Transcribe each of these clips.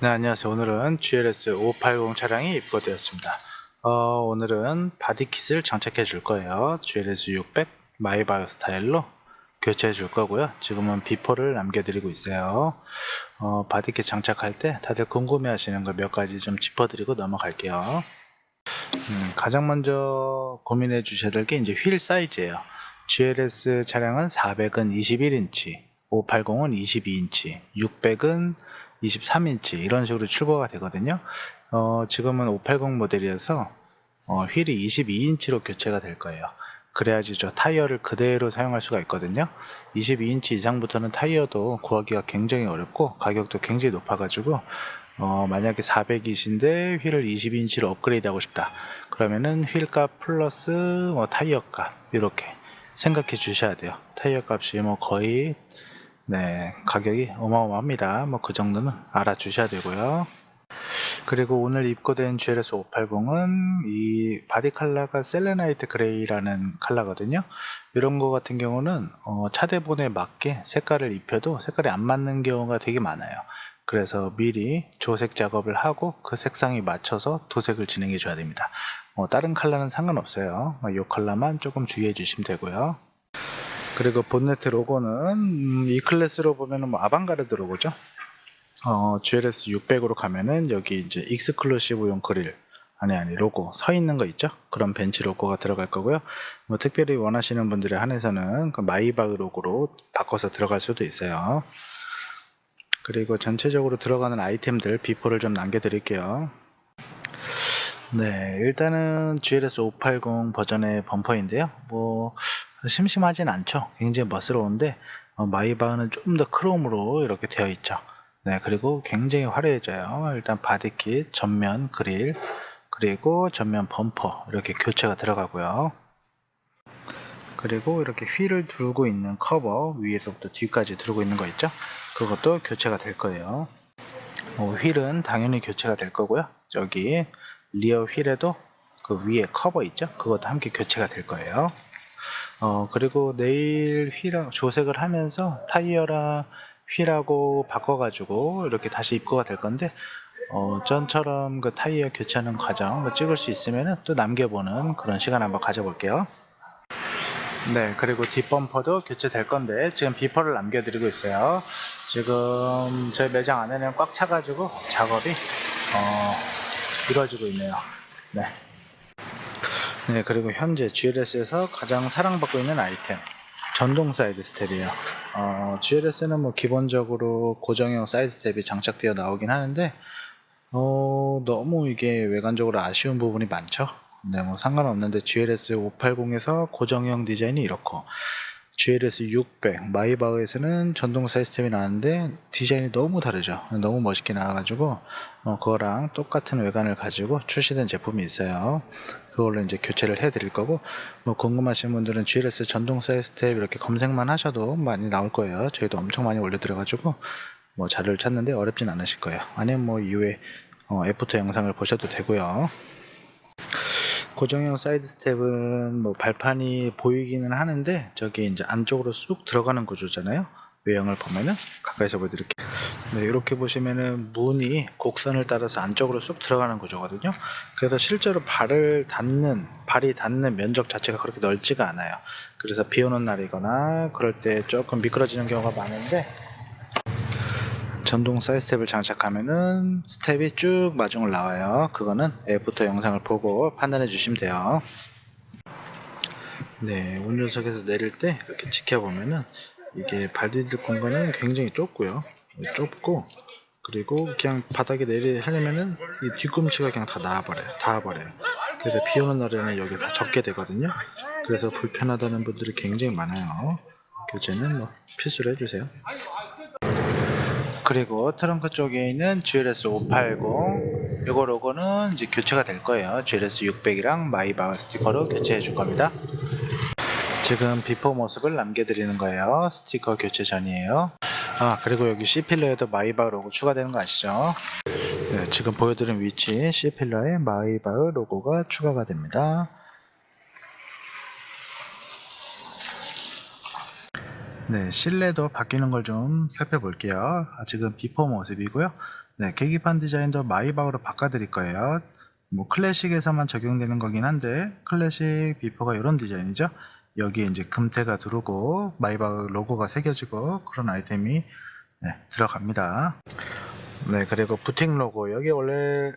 네, 안녕하세요. 오늘은 GLS 580 차량이 입고되었습니다. 어, 오늘은 바디킷을 장착해 줄 거예요. GLS 600 마이바이오 스타일로 교체해 줄 거고요. 지금은 비포를 남겨드리고 있어요. 어, 바디킷 장착할 때 다들 궁금해 하시는 거 몇 가지 좀 짚어드리고 넘어갈게요. 음, 가장 먼저 고민해 주셔야 될 게 이제 휠 사이즈예요. GLS 차량은 400은 21인치, 580은 22인치, 600은 23인치 이런 식으로 출고가 되거든요. 어, 지금은 580 모델이어서 어, 휠이 22인치로 교체가 될 거예요. 그래야지 저 타이어를 그대로 사용할 수가 있거든요. 22인치 이상부터는 타이어도 구하기가 굉장히 어렵고 가격도 굉장히 높아가지고 어, 만약에 400이신데 휠을 22인치로 업그레이드 하고 싶다. 그러면은 휠값 플러스 뭐 타이어 값 이렇게 생각해 주셔야 돼요. 타이어 값이 뭐 거의 네, 가격이 어마어마합니다. 뭐 그 정도는 알아주셔야 되고요. 그리고 오늘 입고된 GLS 580은 이 바디 컬러가 셀레나이트 그레이라는 컬러거든요. 이런 거 같은 경우는 어, 차대본에 맞게 색깔을 입혀도 색깔이 안 맞는 경우가 되게 많아요. 그래서 미리 조색 작업을 하고 그 색상에 맞춰서 도색을 진행해 줘야 됩니다. 뭐 다른 컬러는 상관없어요. 이 컬러만 조금 주의해 주시면 되고요. 그리고 본네트 로고는 음, 이 클래스로 보면은 뭐 아방가르드 로고죠. 어, GLS 600으로 가면은 여기 이제 익스클루시브용 그릴 아니 아니 로고 서 있는 거 있죠? 그런 벤치 로고가 들어갈 거고요. 뭐 특별히 원하시는 분들에 한해서는 그 마이바흐 로고로 바꿔서 들어갈 수도 있어요. 그리고 전체적으로 들어가는 아이템들 비포를 좀 남겨드릴게요. 네, 일단은 GLS 580 버전의 범퍼인데요. 뭐 심심하진 않죠. 굉장히 멋스러운데 어, 마이바흐는 좀 더 크롬으로 이렇게 되어 있죠. 네, 그리고 굉장히 화려해져요. 일단 바디킷, 전면 그릴, 그리고 전면 범퍼 이렇게 교체가 들어가고요. 그리고 이렇게 휠을 두고 있는 커버 위에서부터 뒤까지 두고 있는 거 있죠? 그것도 교체가 될 거예요. 어, 휠은 당연히 교체가 될 거고요. 저기 리어 휠에도 그 위에 커버 있죠? 그것도 함께 교체가 될 거예요. 어, 그리고 내일 휠 조색을 하면서 타이어랑 휠하고 바꿔가지고 이렇게 다시 입고가 될 건데, 어, 전처럼 그 타이어 교체하는 과정 뭐 찍을 수 있으면 또 남겨보는 그런 시간 한번 가져볼게요. 네, 그리고 뒷범퍼도 교체될 건데, 지금 비퍼를 남겨드리고 있어요. 지금 저희 매장 안에는 꽉 차가지고 작업이, 어, 이루어지고 있네요. 네. 네, 그리고 현재 GLS에서 가장 사랑받고 있는 아이템. 전동 사이드 스텝이에요. 어, GLS는 뭐 기본적으로 고정형 사이드 스텝이 장착되어 나오긴 하는데, 어, 너무 이게 외관적으로 아쉬운 부분이 많죠. 네, 뭐 상관없는데 GLS 580에서 고정형 디자인이 이렇고, GLS 600 마이바흐에서는 전동 사이드 스텝이 나왔는데 디자인이 너무 다르죠. 너무 멋있게 나와가지고 어, 그거랑 똑같은 외관을 가지고 출시된 제품이 있어요. 그걸로 이제 교체를 해 드릴 거고 뭐 궁금하신 분들은 GLS 전동 사이드 스텝 이렇게 검색만 하셔도 많이 나올 거예요. 저희도 엄청 많이 올려드려 가지고 뭐 자료를 찾는데 어렵진 않으실 거예요. 아니면 뭐 이후에 어, 애프터 영상을 보셔도 되고요. 고정형 사이드 스텝은 뭐 발판이 보이기는 하는데 저기 이제 안쪽으로 쑥 들어가는 구조잖아요. 외형을 보면은 가까이서 보여드릴게요. 네, 이렇게 보시면은 문이 곡선을 따라서 안쪽으로 쑥 들어가는 구조거든요. 그래서 실제로 발을 닿는 발이 닿는 면적 자체가 그렇게 넓지가 않아요. 그래서 비 오는 날이거나 그럴 때 조금 미끄러지는 경우가 많은데 전동 사이드 스텝을 장착하면은 스텝이 쭉 마중을 나와요. 그거는 앱부터 영상을 보고 판단해 주시면 돼요. 네, 운전석에서 내릴 때 이렇게 지켜보면은 이게 발 디딜 공간은 굉장히 좁고요. 좁고 그리고 그냥 바닥에 내리 하려면은 이 뒤꿈치가 그냥 다 나와버려요. 닿아버려요. 그래서 비 오는 날에는 여기 다 적게 되거든요. 그래서 불편하다는 분들이 굉장히 많아요. 교체는 뭐 필수로 해주세요. 그리고 트렁크 쪽에 있는 GLS 580 이거 로고는 이제 교체가 될 거예요. GLS 600이랑 마이바흐 스티커로 교체해 줄 겁니다. 지금 비포 모습을 남겨드리는 거예요. 스티커 교체 전이에요. 아 그리고 여기 C필러에도 마이바흐 로고 추가되는 거 아시죠? 네, 지금 보여드린 위치 C필러에 마이바흐 로고가 추가가 됩니다. 네, 실내도 바뀌는 걸 좀 살펴볼게요. 아, 지금 비포 모습이고요. 네, 계기판 디자인도 마이바흐로 바꿔드릴 거예요. 뭐 클래식에서만 적용되는 거긴 한데 클래식 비포가 이런 디자인이죠. 여기에 이제 금태가 두르고 마이바흐 로고가 새겨지고 그런 아이템이 네, 들어갑니다. 네, 그리고 부팅 로고 여기 원래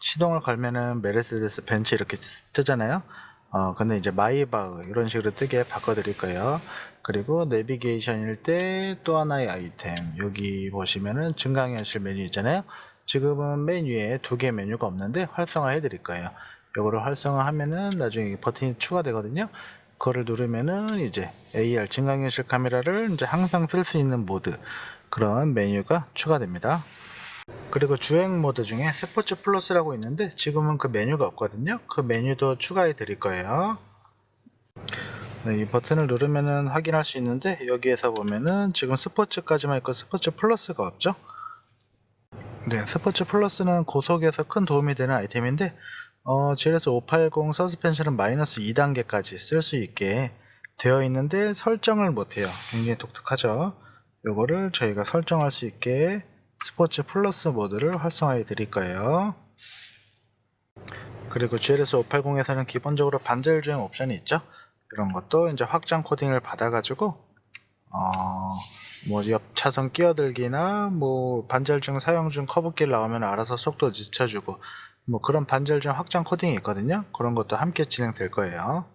시동을 걸면은 메르세데스 벤츠 이렇게 쓰- 뜨잖아요. 어, 근데 이제 마이바흐 이런 식으로 뜨게 바꿔드릴 거예요. 그리고 내비게이션일 때 또 하나의 아이템 여기 보시면은 증강현실 메뉴 있잖아요. 지금은 메뉴에 두 개 메뉴가 없는데 활성화 해드릴 거예요. 요거를 활성화하면은 나중에 버튼이 추가되거든요. 그거를 누르면은 이제 AR 증강현실 카메라를 이제 항상 쓸 수 있는 모드 그런 메뉴가 추가됩니다. 그리고 주행 모드 중에 스포츠 플러스라고 있는데 지금은 그 메뉴가 없거든요. 그 메뉴도 추가해 드릴 거예요. 네, 이 버튼을 누르면은 확인할 수 있는데 여기에서 보면은 지금 스포츠까지만 있고 스포츠 플러스가 없죠. 네, 스포츠 플러스는 고속에서 큰 도움이 되는 아이템인데 어, GLS 580 서스펜션은 마이너스 2단계까지 쓸 수 있게 되어 있는데 설정을 못해요. 굉장히 독특하죠. 요거를 저희가 설정할 수 있게 스포츠 플러스 모드를 활성화해 드릴 거예요. 그리고 GLS 580에서는 기본적으로 반절 주행 옵션이 있죠. 이런 것도 이제 확장 코딩을 받아가지고 어, 뭐옆 차선 끼어들기나 뭐 반절 중 사용 중 커브길 나오면 알아서 속도 늦춰주고 뭐 그런 반절 중 확장 코딩이 있거든요. 그런 것도 함께 진행될 거예요.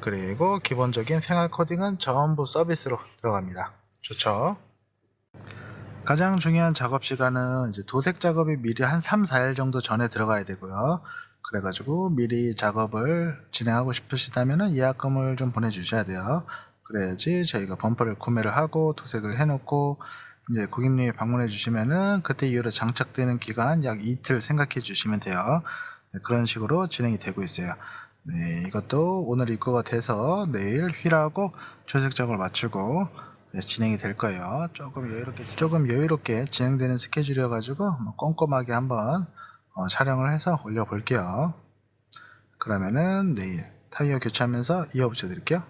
그리고 기본적인 생활 코딩은 전부 서비스로 들어갑니다. 좋죠? 가장 중요한 작업 시간은 이제 도색 작업이 미리 한 3, 4일 정도 전에 들어가야 되고요. 그래가지고 미리 작업을 진행하고 싶으시다면 예약금을 좀 보내주셔야 돼요. 그래야지 저희가 범퍼를 구매를 하고 도색을 해놓고 이제 고객님이 방문해 주시면은 그때 이후로 장착되는 기간 약 이틀 생각해 주시면 돼요. 네, 그런 식으로 진행이 되고 있어요. 네, 이것도 오늘 입고가 돼서 내일 휠하고 조색 작업을 마치고 네, 진행이 될 거예요. 조금 여유롭게 조금 여유롭게 진행되는 스케줄이어 가지고 뭐 꼼꼼하게 한번 어, 촬영을 해서 올려 볼게요. 그러면은 내일 타이어 교체하면서 이어 붙여 드릴게요.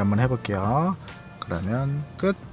한번 해볼게요. 그러면 끝.